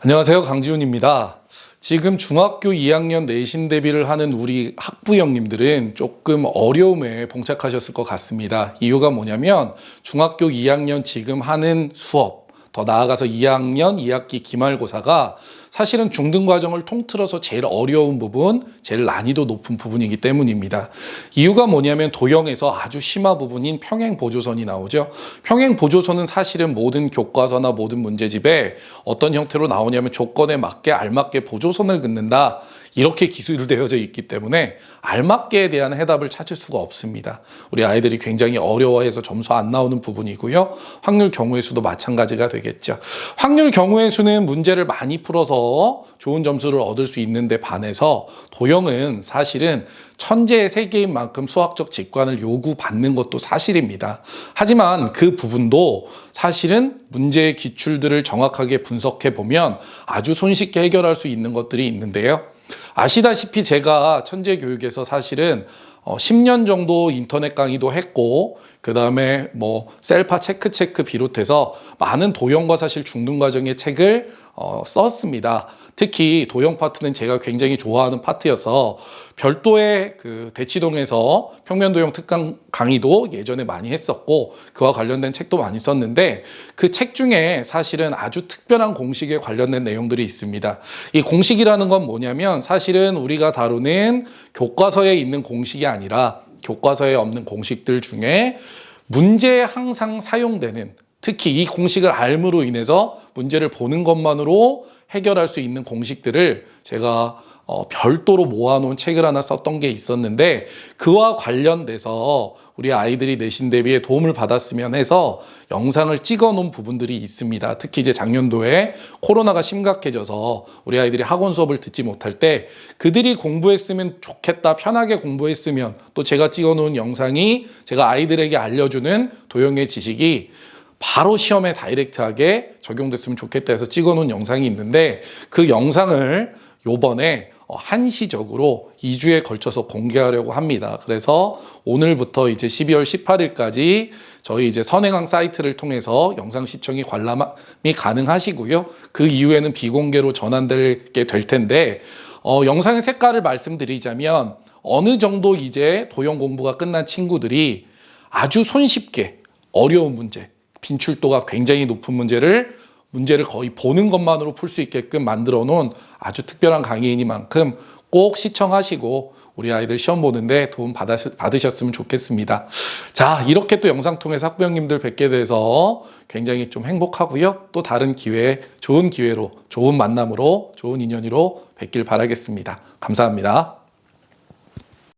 안녕하세요. 강지훈입니다. 지금 중학교 2학년 내신 대비를 하는 우리 학부 형님들은 조금 어려움에 봉착하셨을 것 같습니다. 이유가 뭐냐면 중학교 2학년 지금 하는 수업, 더 나아가서 2학년 2학기 기말고사가 사실은 중등 과정을 통틀어서 제일 어려운 부분, 제일 난이도 높은 부분이기 때문입니다. 이유가 뭐냐면 도형에서 아주 심화 부분인 평행 보조선이 나오죠. 평행 보조선은 사실은 모든 교과서나 모든 문제집에 어떤 형태로 나오냐면 조건에 맞게 알맞게 보조선을 긋는다. 이렇게 기술되어져 있기 때문에 알맞게에 대한 해답을 찾을 수가 없습니다. 우리 아이들이 굉장히 어려워해서 점수 안 나오는 부분이고요. 확률 경우의 수도 마찬가지가 되겠죠. 확률 경우의 수는 문제를 많이 풀어서 좋은 점수를 얻을 수 있는데 반해서 도형은 사실은 천재의 세계인 만큼 수학적 직관을 요구받는 것도 사실입니다. 하지만 그 부분도 사실은 문제의 기출들을 정확하게 분석해 보면 아주 손쉽게 해결할 수 있는 것들이 있는데요. 아시다시피 제가 천재 교육에서 사실은 어, 10년 정도 인터넷 강의도 했고, 그 다음에 뭐 셀파 체크 체크 비롯해서 많은 도형과 사실 중등 과정의 책을 어, 썼습니다. 특히 도형 파트는 제가 굉장히 좋아하는 파트여서 별도의 그 대치동에서 평면 도형 특강 강의도 예전에 많이 했었고 그와 관련된 책도 많이 썼는데 그 책 중에 사실은 아주 특별한 공식에 관련된 내용들이 있습니다. 이 공식이라는 건 뭐냐면 사실은 우리가 다루는 교과서에 있는 공식이 아니라 교과서에 없는 공식들 중에 문제에 항상 사용되는 특히 이 공식을 알므로 인해서 문제를 보는 것만으로 해결할 수 있는 공식들을 제가 어, 별도로 모아놓은 책을 하나 썼던 게 있었는데 그와 관련돼서 우리 아이들이 내신 대비에 도움을 받았으면 해서 영상을 찍어 놓은 부분들이 있습니다. 특히 이제 작년도에 코로나가 심각해져서 우리 아이들이 학원 수업을 듣지 못할 때 그들이 공부했으면 좋겠다, 편하게 공부했으면 또 제가 찍어 놓은 영상이 제가 아이들에게 알려주는 도형의 지식이 바로 시험에 다이렉트하게 적용됐으면 좋겠다 해서 찍어놓은 영상이 있는데 그 영상을 요번에 어, 한시적으로 2주에 걸쳐서 공개하려고 합니다. 그래서 오늘부터 이제 12월 18일까지 저희 이제 선행항 사이트를 통해서 영상 시청이 관람이 가능하시고요. 그 이후에는 비공개로 전환되게 될 텐데 어, 영상의 색깔을 말씀드리자면 어느 정도 이제 도형 공부가 끝난 친구들이 아주 손쉽게 어려운 문제, 빈출도가 굉장히 높은 문제를 문제를 거의 보는 것만으로 풀 수 있게끔 만들어 놓은 아주 특별한 강의이니만큼 꼭 시청하시고 우리 아이들 시험 보는데 도움 받으셨으면 좋겠습니다. 자, 이렇게 또 영상 통해서 학부형님들 뵙게 돼서 굉장히 좀 행복하고요. 또 다른 기회에 좋은 기회로, 좋은 만남으로, 좋은 인연으로 뵙길 바라겠습니다. 감사합니다.